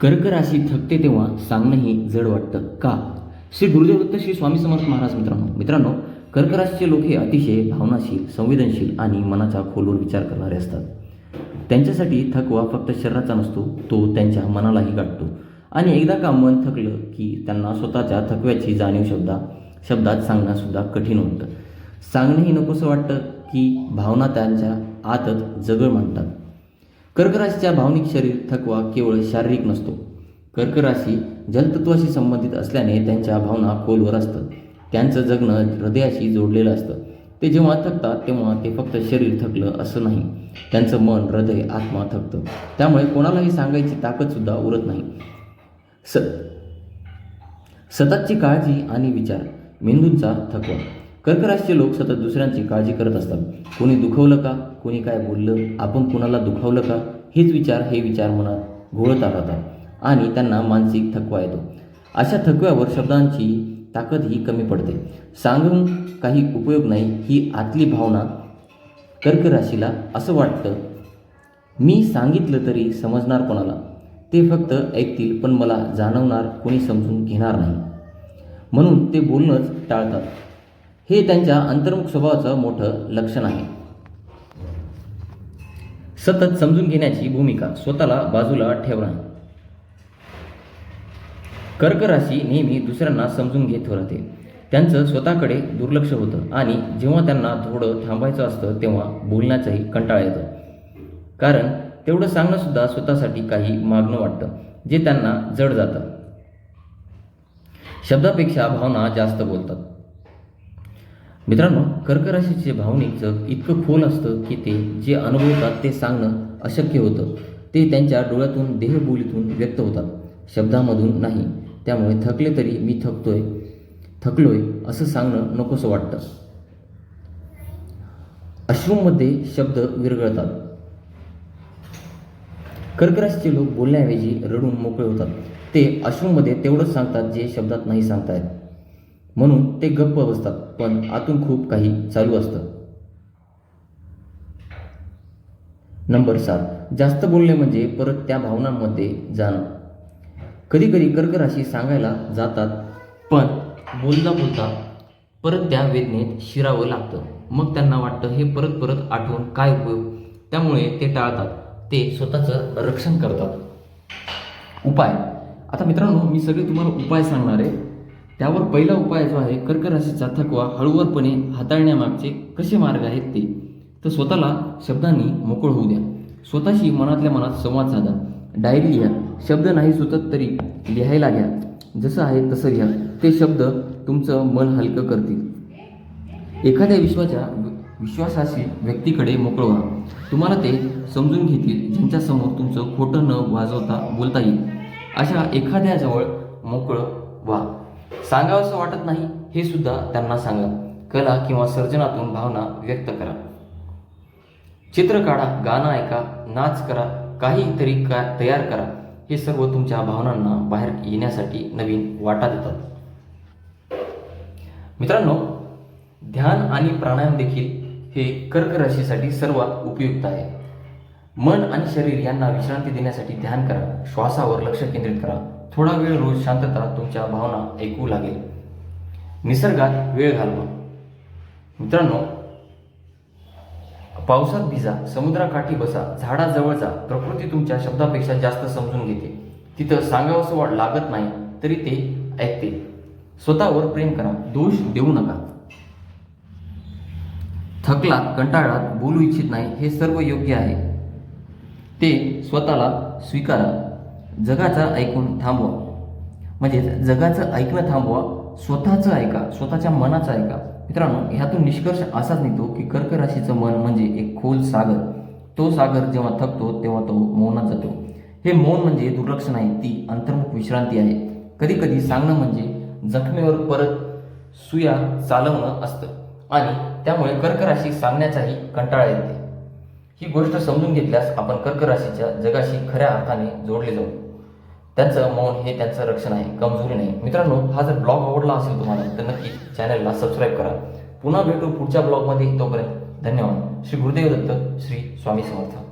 कर्क राशी थकते तेव्हा सांगणंही जड वाटतं. का? श्री गुरुदेव दत्त श्री स्वामी समर्थ महाराज मित्रांनो मित्रांनो कर्क राशीचे लोक हे अतिशय भावनाशील संवेदनशील आणि मनाचा खोलवर विचार करणारे असतात. त्यांच्यासाठी थकवा फक्त शरीराचा नसतो तो त्यांच्या मनालाही गाठतो. आणि एकदा का मन थकलं की त्यांना स्वतःच्या थकव्याची जाणीव शब्दा शब्दात सांगणंसुद्धा कठीण होतं. सांगणंही नकोसं वाटतं की भावना त्यांच्या आतच जगळ मांडतात. कर्कराशीच्या भावनिक शरीर थकवा केवळ शारीरिक नसतो. कर्कराशी जलतत्वाशी संबंधित असल्याने त्यांच्या भावना खोलवर असतात. त्यांचं जगणं हृदयाशी जोडलेलं असतं. ते जेव्हा थकतात तेव्हा ते फक्त शरीर थकलं असं नाही. त्यांचं मन हृदय आत्मा थकतं. त्यामुळे कोणालाही सांगायची ताकदसुद्धा उरत नाही. स सततची काळजी आणि विचार मेंदूंचा थकवा. कर्कराशीचे लोक सतत दुसऱ्यांची काळजी करत असतात. कोणी दुखवलं का? कोणी काय बोललं आपण कुणाला दुखावलं का? हेच विचार हे विचार मनात घोळत राहतात आणि त्यांना मानसिक थकवा येतो. अशा थकव्यावर शब्दांची ताकद ही कमी पडते. सांगून काही उपयोग नाही ही आतली भावना कर्क राशीला असं वाटतं मी सांगितलं तरी समजणार कोणाला? ते फक्त ऐकतील पण मला जाणवणार कोणी समजून घेणार नाही. म्हणून ते बोलणंच टाळतात. हे त्यांच्या अंतर्मुख स्वभावाचं मोठं लक्षण आहे. सतत समजून घेण्याची भूमिका स्वतःला बाजूला ठेवणं कर्क राशी नेहमी दुसऱ्यांना समजून घेत राहते. त्यांचं स्वतःकडे दुर्लक्ष होतं आणि जेव्हा त्यांना थोडं थांबायचं असतं तेव्हा बोलण्याचाही कंटाळा येतो. कारण तेवढं सांगणंसुद्धा स्वतःसाठी काही मागणं वाटतं जे त्यांना जड जातं. शब्दापेक्षा भावना जास्त बोलतात. मित्रांनो कर्क राशीचे भावनिक जग इतकं खोल असतं की ते जे अनुभवतात ते सांगणं अशक्य होतं. ते त्यांच्या डोळ्यातून देहबोलीतून व्यक्त होतात. शब्दामधून नाही त्यामुळे थकले तरी मी थकतोय थकलोय असं सांगणं नकोसं वाटतं. अश्रूमध्ये शब्द विरघळतात. कर्कराशीचे लोक बोलण्याऐवजी रडून मोकळे होतात. ते अश्रूमध्ये तेवढंच सांगतात जे शब्दात नाही सांगतायत म्हणून ते गप्प बसतात पण आतून खूप काही चालू असतं. नंबर सात. जास्त बोलणे म्हणजे परत त्या भावनांमध्ये जाणं. कधी कधी कर्क राशी सांगायला जातात पण बोलता बोलता परत त्या वेदनेत शिरावं लागतं. मग त्यांना वाटतं हे परत परत आठवून काय उपयोग त्यामुळे ते टाळतात. ते स्वतःचं रक्षण करतात. उपाय. आता मित्रांनो मी सगळे तुम्हाला उपाय सांगणार आहे. त्यावर पहिला उपाय जो आहे कर्क राशीचा थकवा हळूवारपणे हाताळण्यामागचे कसे मार्ग आहेत ते? तर स्वतःला शब्दांनी मोकळ होऊ द्या. स्वतःशी मनातल्या मनात संवाद साधा. डायरी लिहा. शब्द नाही सुचत तरी लिहायला घ्या. जसं आहे तसं लिहा. ते शब्द तुमचं मन हलकं करतील. एखाद्या विश्वाच्या विश्वासाशी व्यक्तीकडे मोकळं व्हा. तुम्हाला ते समजून घेतील. ज्यांच्यासमोर तुमचं खोटं न वाजवता बोलता येईल. अशा एखाद्याजवळ मोकळं व्हा. सांगावंसं वाटत नाही हे सुद्धा त्यांना सांगा. कला किंवा सर्जनातून भावना व्यक्त करा. चित्र काढा गाणं ऐका नाच करा काहीतरी का तयार करा. हे सर्व तुमच्या भावनांना बाहेर येण्यासाठी नवीन वाटा देतात. मित्रांनो ध्यान आणि प्राणायाम देखील हे कर्कराशीसाठी सर्वात उपयुक्त आहे. मन आणि शरीर यांना विश्रांती देण्यासाठी ध्यान करा. श्वासावर लक्ष केंद्रित करा. थोडा वेळ रोज शांतता तुमच्या भावना ऐकू लागेल. निसर्गात वेळ घालवा. मित्रांनो पावसात भिजा समुद्राकाठी बसा झाडाजवळ जा. प्रकृती तुमच्या शब्दापेक्षा जास्त समजून घेते. तिथं सांगावंसं वाट लागत नाही तरी ते ऐकते. स्वतःवर प्रेम करा दोष देऊ नका. थकलात कंटाळात बोलू इच्छित नाही हे सर्व योग्य आहे. ते स्वतःला स्वीकारा. जगाचा ऐकून थांबवा. म्हणजे जगाचं ऐकणं थांबवा स्वतःचं ऐका स्वतःच्या मनाचं ऐका. मित्रांनो ह्यातून निष्कर्ष असाच निघतो की कर्क राशीचं मन म्हणजे एक खोल सागर. तो सागर जेव्हा थकतो तेव्हा तो मौनात जातो. हे मौन म्हणजे दुर्लक्ष नाही ती अंतर्मुख विश्रांती आहे. कधी कधी सांगणं म्हणजे जखमेवर परत सुया चालवणं असतं आणि त्यामुळे कर्क राशी सांगण्याचाही कंटाळा येते. ही गोष्ट समजून घेतल्यास आपण कर्क राशीच्या जगाशी खऱ्या अर्थाने जोडले जाऊ. त्यांचं मौन हे त्यांचं रक्षण आहे कमजोरी नाही. मित्रांनो हा जर ब्लॉग आवडला असेल तुम्हाला तर नक्की चॅनलला सबस्क्राईब करा. पुन्हा भेटू पुढच्या ब्लॉगमध्ये. तोपर्यंत धन्यवाद. श्री गुरुदेव दत्त श्री स्वामी समर्थ.